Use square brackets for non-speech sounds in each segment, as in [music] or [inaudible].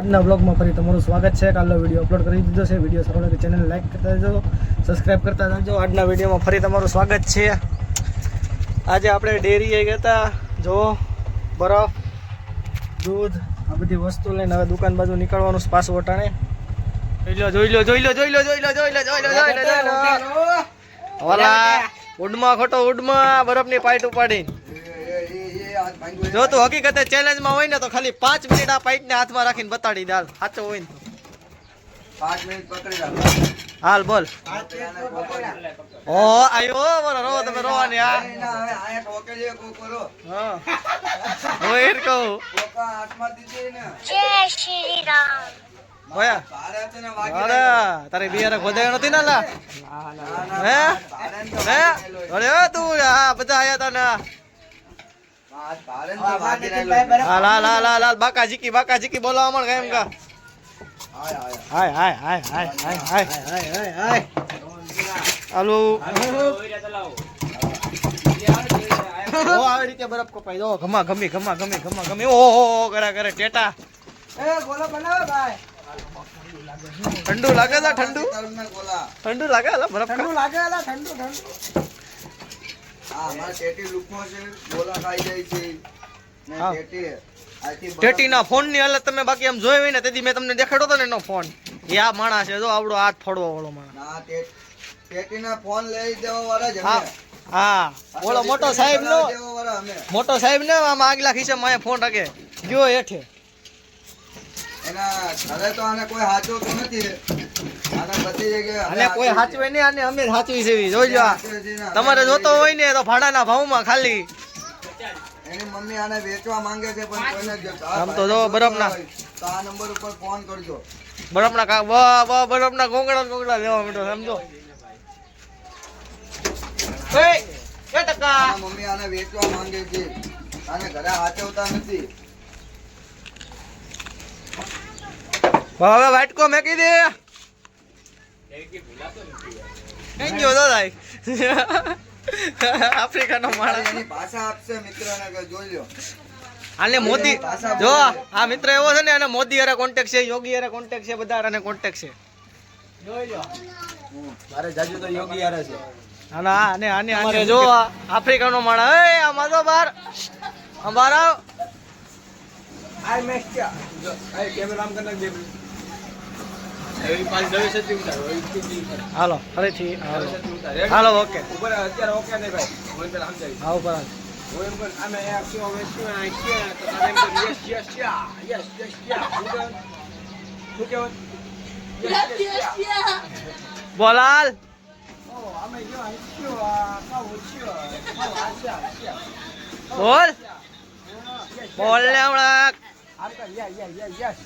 આજના બ્લોગમાં ફરી તમારું સ્વાગત છે. કાલનો વીડિયો અપલોડ કરી દીધો છે. વીડિયો સારો લાગે ચેનલ લાઈક કરતા જજો સબસ્ક્રાઇબ કરતા જજો આજના વિડીયોમાં ફરી તમારું સ્વાગત છે. આજે આપણે ડેરીએ ગયા હતા જો બરફ દૂધ આ બધી વસ્તુ લઈને હવે દુકાન બાજુ નીકળવાનું પાછું વટાણે જોઈ લો જોઈ લો જોઈ લો જોઈ લો જોઈ લો જોઈ લો જોઈ લો જોઈ લો જોઈ લો. ઓલા ઉડમાં ખોટો ઉડમાં બરફની પાઇટ ઉપાડી. જો તું હકીકતે ચેલેન્જમાં હોય ને તો ખાલી પાંચ મિનિટ આ પાઇટને હાથમાં રાખીને બતાડી દાલ સાચો હોય ને. પાંચ મિનિટ પકડી રાખ હાલ બોલ. ઓ આયો બોલો રો તમે રોવાની આ ના, હવે આયા ઠોકેલી કોક કરો. હા. હોય એર કહું. કોકા હાથમાં દીધી ને. જય શ્રી રામ. તારે બિયાર ખોદાયો નથી ને લા ના, ના, હે? હે? અરે તું હા બધા આયા તા ને હા, તારે ને તો વાગી રહેલો. બાકા જીકી બાકા જીકી બોલાવા મળ કેમ. હાય હાય હાય હાય હાય હાય. ઓ આવી રીતે બરફ કપાઈ દો ઘમા ઘમી ઘમા ગમી ઘમા ગમી ઓહો કરા કરે ટેટા. ઠંડુ લાગે ઠંડુ. ઠંડુ લાગે ઠંડુ લાગે હા, અમારે ટેટીના ફોનની હાલત તમે બાકી આમ જોઈ ને તેથી મેં તમને દેખાડો હતો ને એનો ફોન. એ આ માણસ છે જો આવડો હાથ ફોડવો વાળો માણસ. ટેટીના ફોન લઈ દેવા વાળા જ હા હા. ઓલો મોટો સાહેબ નો. મોટો સાહેબ ને આમ આગલા ખિસ્સામાં અહીંયા ફોન રાખે. ગયો હેઠે. એના ઘરે તો આને કોઈ તો નથી. અને કોઈ નહીં અમે છે તમારે જોતો હોય ને તો ભાડાના ભાવમાં ખાલી. એની મમ્મી આને વેચવા માંગે છે પણ કોઈને આમ તો જો બરફના. તો આ નંબર ઉપર ફોન કરજો. બરફના કા વાહ વાહ બરફના ગોંગડા ગોંગડા લેવા માંડો સમજો. એ ટકા. મમ્મી આને વેચવા માંગે છે. આને ઘરે હાચવતા નથી. હવે વાટકો મેકી દે. કઈ ગયો તો ભાઈ આફ્રિકાનો માણસ. એની ભાષા આપશે મિત્રને કે જોઈ લો આને મોદી. જો આ મિત્ર એવો છે ને અને મોદી હારે કોન્ટેક્ટ છે યોગી હારે કોન્ટેક્ટ છે બધા હારે કોન્ટેક્ટ છે મારે જાજુ તો યોગી યાર છે. અને આ આને આને જો આફ્રિકાનો માણસ. એ આ બાર. આઈ કેમેરા આમ કરને દે હાલો ફરીથી હાલો. ઓકે. અત્યારે ઓકે નહીં ભાઈ. હું અમે શું હવે શું આ છે? તો બોલાલ. બોલ. બોલ ને હમણાં. યસ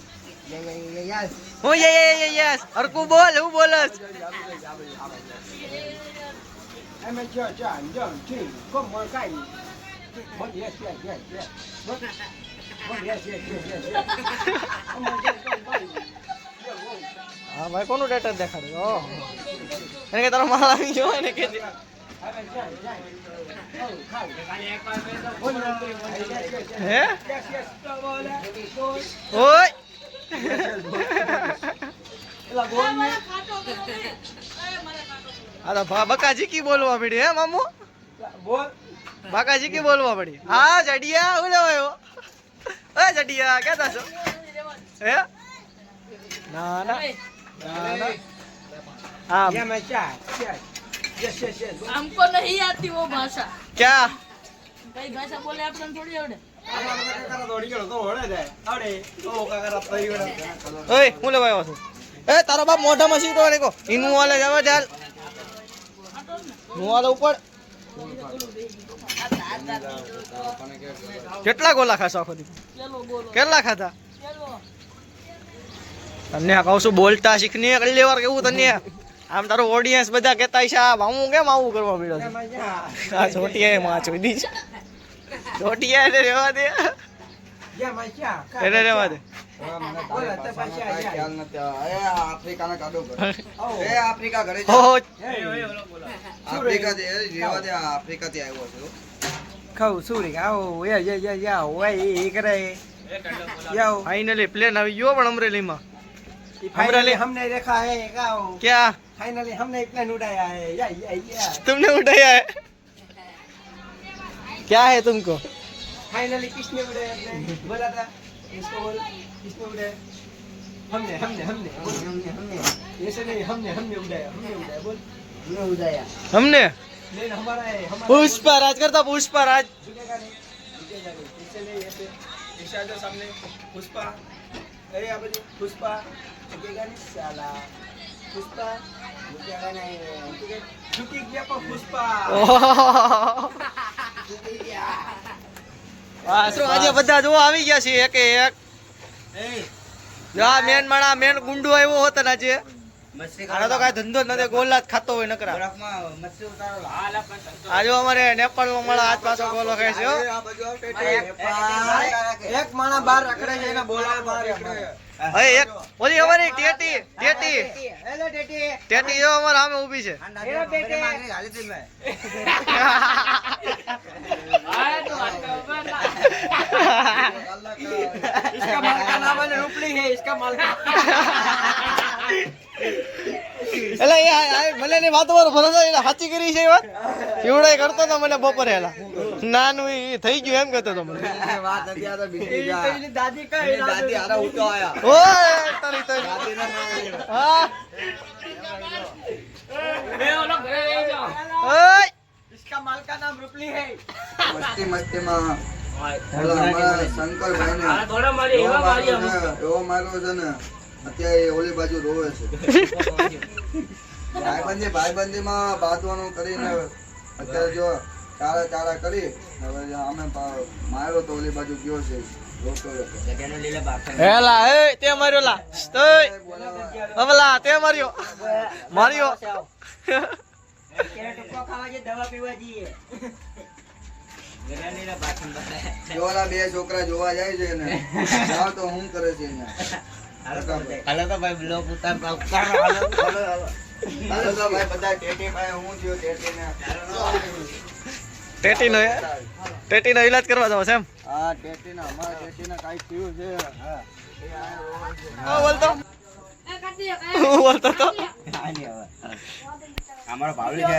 હું યે યસ અરકુ બોલ હું બોલસ આમે જો જો જો જી કોમ મોર કાઈ બોલ યસ. યસ યસ યસ બોલ યસ યસ યસ યસ હા, ભાઈ, કોનું ડેટર દેખાડે? ઓ એને કે તારો માલ આવી ગયો એને કે હે? ઓય. બકાજી કી બોલવા પડી હે મામુ બાકાજી કી બોલવા પડી હા જડિયા હું લેવા આવ્યો એ જડિયા ક્યાં છો હે ના ના ના ના આમ हमको नहीं आती वो भाषा ક્યાં कई भाषा बोले आपने थोड़ी आवड़े ઓય હું લેવા છું? એ તારો બાપ મોઢામાં શું કરવા કો એનું વાલે જવા ચાલનું ઉપર? કેટલા ગોલા ખાશો આખો દી કેટલા ખાધા? તમને કહું છું બોલતા શીખની કરી લેવાર કેવું તને? આમ તારું ઓડિયન્સ બધા કહેતા છે આ હું કેમ આવું કરવા મળ્યો છોટી માં છોડી છે. દોઢિયા એને રહેવા દે. એને રહેવા દે. ફાઈનલી પ્લેન આવી. ગયો પણ અમરેલીમાં. અમરેલી હમને દેખા હે ક્યાં? ફાઈનલી હમને પ્લેન ઉડાયા તમને ઉડાયા क्या है तुमको? फाइनली किसने उड़ाया बोला था। इसको बोल किसने उड़ाया हमने हमने हमने। हमने हमने। ऐसे नहीं हमने हमने उड़ाया हमने उड़ाया। बोल। हमने उड़ाया। हमने? प्लेन हमारा है हमारा पुष्पा राज करता पुष्पा राज। झुकेगा नहीं झुकेगा नहीं। ऐसे नहीं ऐसे। सामने। पुष्पा। अरे आप पुष्पा। झुकेगा नहीं साला। पुष्पा। झुकेगा नहीं। झुकेगा- पर पुष्पा। [laughs] મિત્રો આજે બધા જો આવી ગયા છે એક મેન માણા મેન ગુંડો ને તો કાંઈ ધંધો જ નથી ગોલા ખાતો હોય નકરા. આજે અમારે નેપાળમાં મળે હાથ પાછો સામે ઊભી છે. [laughs] इसका माल का नाम है रूपली है इसका माल का એટલે એ આ- આ મને ની વાતો પર ભરોસો એટલે સાચી કરી છે એ વાત એવડાય કરતો તો મને બપોરે હેલા નાનું ઈ થઈ ગયું એમ કહેતો તો મને तेरी दादी का दादी आ रहा आया ઓય તારી તારી હા ઓય इसका माल का नाम रूपली है મસ્તી મસ્તીમાં ઓલા અમારા શંકરભાઈને એવો માર્યો છે ને, એવો માર્યો છે ને અત્યારે એ ઓલી બાજુ રોવે છે ભાઈબંધી ભાઈબંધીમાં બાંધવાનું કરીને અત્યારે જો ચારા ચારા કરી હવે જો અમે પા- માર્યો તો ઓલી બાજુ ગયો છે રોતો હતો. હેલા એ તે માર્યો લા તોય બે છોકરા જોવા જાય છે ને. જાઓ તો હું કરે છે હાલો તો ભાઈ. બધા ટેટી ભાઈ હું થયો ટેટીને. ટેટી નો ટેટી નો ઈલાજ કરવા જાવ છે એમ? હા ટેટીને અમારા ટેટીને કાંઈક થયું છે. હા. હા બોલતો. હું બોલતો તો? અમારો ભાવલી છે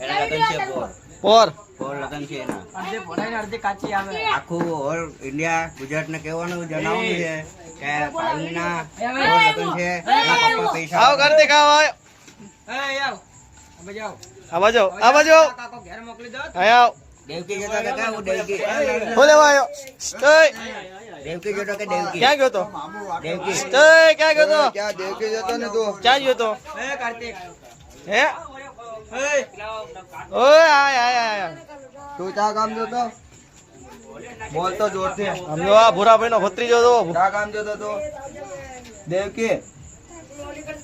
એના લગન છે પોર પોર પોર લગન છે એના અડધે પોરાઈ ને કાચી આવે આખું ઓલ ઇન્ડિયા ગુજરાત ને કહેવાનું જણાવવું છે કે ભાવલી ના પોર લગન છે એના પપ્પા પૈસા આવો ઘર એ આવ હવે જાઓ આવા જાઓ આવા જાઓ કાકો ઘેર મોકલી દો આયા આવ દેવકી જતો કે કાઉ દેવકી હો લેવા આવ્યો સ્ટે દેવકી જતો કે દેવકી ક્યાં ગયો તો દેવકી સ્ટે ક્યાં ગયો તો ક્યાં દેવકી જતો ને તું ક્યાં ગયો તો એ કાર્તિક ए ઓય આય આય આય તું ચા કામ જતો બોલ તો જોરથી આમ જો આ ભૂરાભાઈ નો ભત્રીજો તો ચા કામ જતો તો દેવકી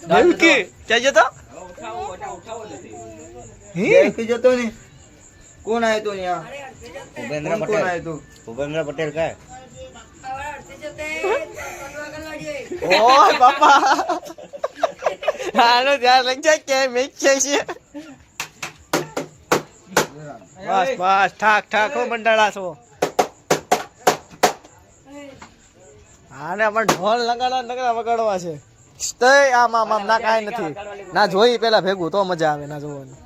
દેવકી ક્યાં ગયો તો હી? દેવકી જતો ને કોણ આયો તો ત્યાં ભૂપેન્દ્ર કોણ કોણ પટેલ આયો તું ભૂપેન્દ્ર પટેલ કે ઓય બાપા હાલો, ધ્યાન છે બસ બસ, ઠાક ઠાક, હો, મંડાળા છો. આને પણ ઢોલ લગાડવા નગરા વગાડવા છે. તે આમ આમ આમ, ના, કાંઈ નથી. ના જોઈ, પેલા ભેગું, તો મજા આવે, ના જોવાની.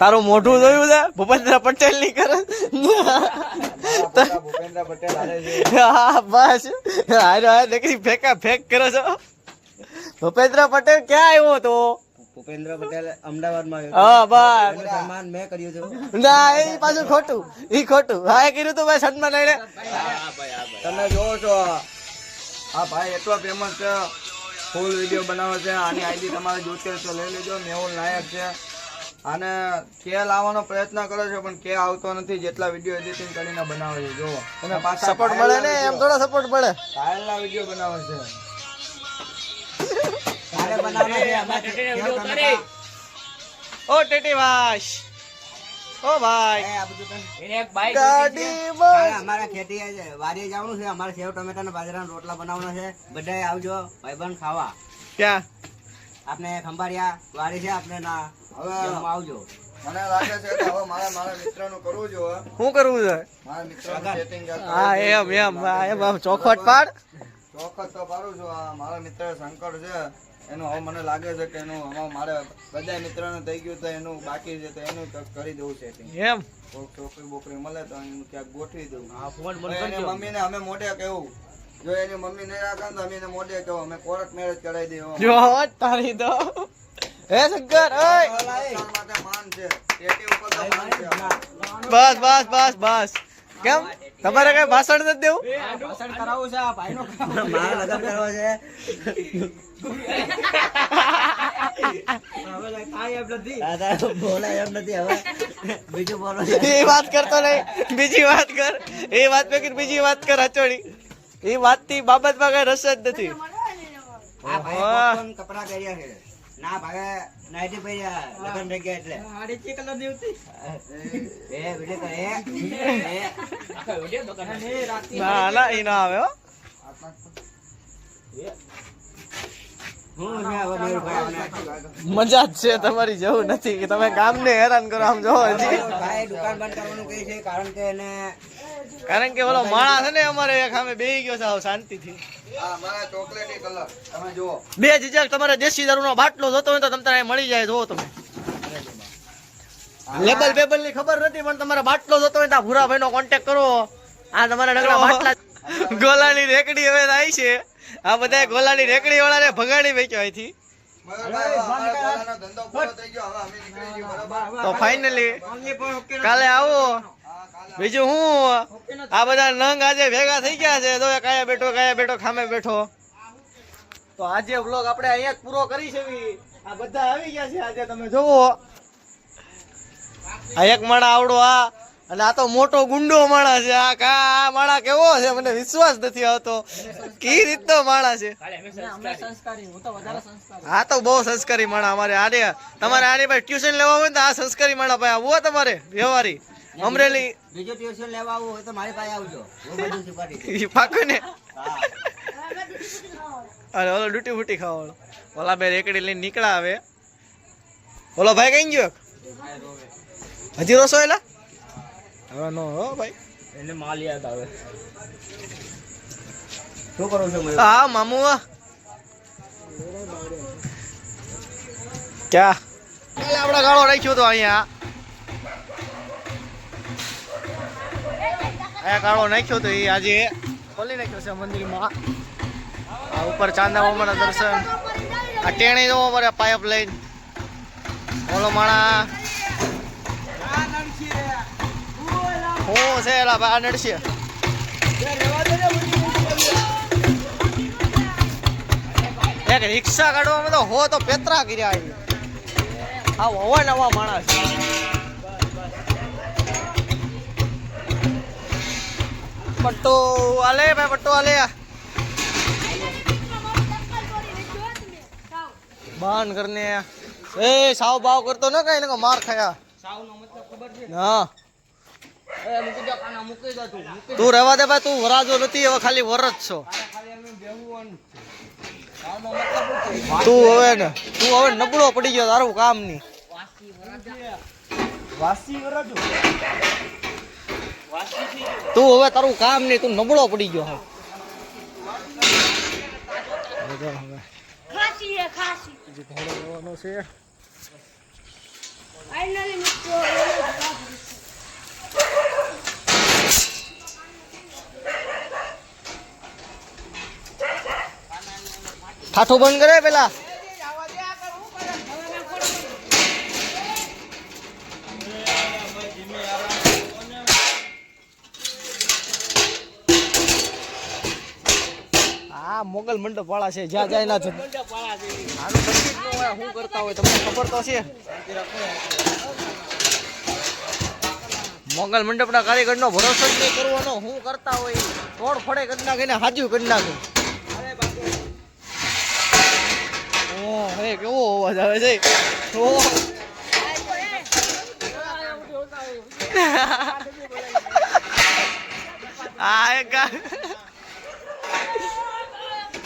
તારું મોઢું જોયું છે? ભૂપેન્દ્ર પટેલની કરે ભૂપેન્દ્ર પટેલ હા બસ. હારો દીકરી ફેંકા ફેંક કરો છો. ભૂપેન્દ્ર પટેલ ક્યાં આવ્યો તો ભૂપેન્દ્ર પટેલ અમદાવાદમાં હા બસ. સન્માન મેં કર્યું હતું ના એ પાછું ખોટું. ઈ ખોટું. હા એ કર્યું તું ભાઈ સન્માન લઈને તમે જોવો છો. આ ભાઈ એટલો ફેમસ છે. ફૂલ વીડિયો બનાવે છે. આની આઈડી તમારે જોતી હોય તો લઈ લેજો. મેહુલ નાયક છે. અને કે લાવવાનો પ્રયત્ન કરે છે પણ કે આવતો નથી. જેટલા વીડિયો એડિટિંગ કરીને બનાવે છે. જોવો તમે પાછા સપોર્ટ મળે ને? એમ થોડો સપોર્ટ મળે. ઘાયલના વીડિયો બનાવે છે. [laughs] કાલે બનાવવાના છે. ઓ ટેટી ભાઈ ઓ ભાઈ. એ આ ગાડી કાલે ખેતી વાડીએ જવાનું છે. અમારે સેવ ટમેટા ના બાજરાના રોટલા બનાવવાના છે. બધાય આવજો. ભાઈબંધ ખાવા. ક્યાં? આપણે ખંભાળિયા વાડી છે આપણે ના. હવે આવજો. મને લાગે છે કે હવે મારે મારા મિત્રનું કરવું જોઈએ. શું કરવું છે? મારા મિત્રનું setting હા એમ એમ. એમ ચોખવટ પાડ. ચોખવટ તો પાડું છું. મારા મિત્ર શંકર છે. એનું હવે મને લાગે છે કે એનું હવે મારે બધા મિત્રને થઈ ગયું તો એનું બાકી છે તો એનું કરી દેવું છે એમ છોકરી બોકરી મળે તો એનું ક્યાંક ગોઠવી દઉં તો એની મમ્મીને અમે મોઢે કેવું જો એની મમ્મી નહીં રાખે ને તો અમે એને મોઢે કેવું અમે કોર્ટ મેરેજ કરાવી દઈએ જો તારી દો હે શંકર ઓય માટે માન છે ઉપર તો માન છે બસ બસ બસ બસ કેમ? તમારે કઈ ભાષણ નથી દેવું? ભાષણ કરાવવું છે આ બોલાય એમ નથી હવે. બીજું બોલો. એ વાત કરતો નહીં. બીજી વાત કર. એ વાત પૈકી બીજી વાત કર હચોડી એ વાતથી બાબતમાં કઈ રસ જ નથી. કપડા પહેર્યા છે. ના ભાગે નાઈટી પહેર્યા લગન થઈ ગયા એટલે એ વીડિયો કરે એ. ના ના એ ના આવે હો. હું છે હવે મયુરભાઈ આપણે મજા જ છે તમારી જવું નથી કે તમે ગામને હેરાન કરો આમ જોવો હજી. ભાઈ દુકાન બંધ કરવાનું કહે છે કારણ કે એને કારણ કે ઓલો માણસ છે ને અમારે એક સામે બેહી ગયો છે આવ શાંતિથી. બે જીજક તમારે દેશી દારૂનો બાટલો જોતો હોય તો તમને મળી જાય જોવો તમે. લેબલ બેબલની ખબર નથી પણ તમારે બાટલો જોતો હોય તો ભૂરા ભાઈ નો કોન્ટેક્ટ કરો આ તમારા નગરા બાટલા ગોલાની રેકડી હવે થાય છે. આ બધા ગોલાની રેકડી વાળાને ભગાડી વેચ્યો અહીંથી. તો ફાઇનલી કાલે આવો. બીજું હું આ બધા નંગ આજે ભેગા થઈ ગયા છે. તો કાયા બેઠો કાયા બેઠો, ખામે બેઠો. તો આજે વ્લોગ આપણે અહીંયા પૂરો કરી છે આ બધા આવી ગયા છે આજે, તમે જોવો. આ એક માણા આવડો આ. અને આ તો મોટો ગુંડો માણસ છે. આ કા આ માણા કેવો છે? મને વિશ્વાસ નથી આવતો. કી રીતનો માણા છે? હા તો બહુ સંસ્કારી માણા અમારે. આને તમારે આની ભાઈ ટ્યુશન લેવા હોય ને તો આ સંસ્કારી માણા ભાઈ આવો તમારે વ્યવહારી. અમરેલી. બીજો ટ્યુશન લેવા આવવું હોય તો મારી પાસે આવજો. હું પાકું ને? અરે ઓલો ડૂટી ફૂટી ખાવાળો ઓલા બે રેકડી લઈને નીકળ્યા આવે ઓલો ભાઈ કઈ ગયો? હજી રોસો એલા? હવે નો હો ભાઈ. શું કરો છો હા મામુ ક્યાં? આપણે ગાળો રાખ્યો તો અહીંયા. અહીંયા ગાળો નાખ્યો તો એ આજે ખોલી નાખ્યો છે મંદિરમાં. આ ઉપર ચાંદા મામાના દર્શન. આ ટેણી જો પડે પાઇપ લઈને. ઓલો માણા હું છે એલા બા નડશે એક રિક્ષા કાઢવામાં તો હો તો પેતરા કર્યા છે. આ હવા નવા માણસ પટ્ટો આલે ભાઈ પટ્ટો આલે બાન કરને એ સાવ ભાવ કરતો ન કઈ ને માર ખાયા હા તું રહેવા દે ભાઈ તું વરાજો નથી હવે ખાલી વરજ છો. તું હવે ને તું હવે નબળો પડી ગયો તારું કામ નહીં તું હવે તારું કામ નહીં તું નબળો પડી ગયો હવે. ખાસી ખાસી. ઘોડો છે. ફાઇનલી મિત્રો ઠાઠો બંધ કરે પેલા. આ મોગલ મંડપ વાળા છે, જ્યાં જાય ના શું કરતા હોય તમને ખબર તો છે મોગલ મંડપના કારીગરનો ભરોસો જ નહીં કરવાનો. શું કરતા હોય? તોડ ફડે કરી નાખે ને હાજુ કરી નાખે. ઓહ, હે કેવો અવાજ છે?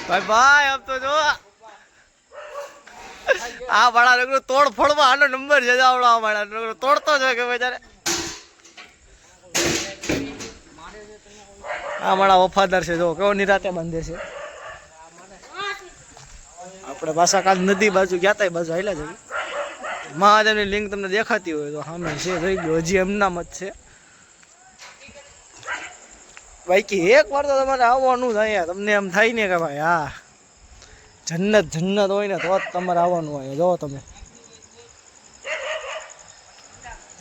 ભાઈ ભાઈ આમ તો જો. આ વાળા નકરો તોડ ફોડવા આનો નંબર છે આવડો આ વાળા નકરો. તોડતો છે કે બેચારે આ મારા વફાદાર છે જો કેવો નિરાતે બાંધે છે. આપણે પાછા કાલ નદી બાજુ ગયા તા બાજુ હાલ્યા જઈએ મહાદેવની લિંક તમને દેખાતી હોય તો સામે છે રહી ગયો, હજી એમનામ જ છે. બાકી એક વાર તો તમારે આવવાનું થાય તમને એમ થાય ને કે ભાઈ, હા, જન્નત જન્નત હોય ને તો જ તમારે આવવાનું હોય જો તમે.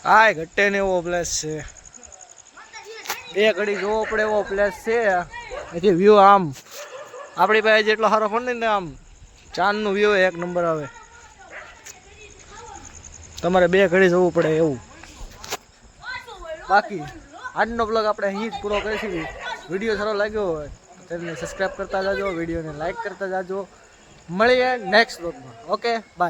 કાંઈ ઘટે ને એવો પ્લેસ છે. બે ઘડી જોવો પડે એવો પ્લેસ છે. એથી વ્યૂ આમ. આપણી પાસે જેટલો સારો ફોન ને આમ. ચાંદનું વ્યૂ એક નંબર આવે. તમારે બે ઘડી જવું પડે એવું. બાકી, આજનો બ્લોગ આપણે અહીં જ પૂરો કરીશું. વીડિયો સારો લાગ્યો હોય તો તેને સબસ્ક્રાઈબ કરતા જાજો, વિડીયોને લાઈક કરતા જાજો. મળીએ નેક્સ્ટ બ્લોગમાં ઓકે બાય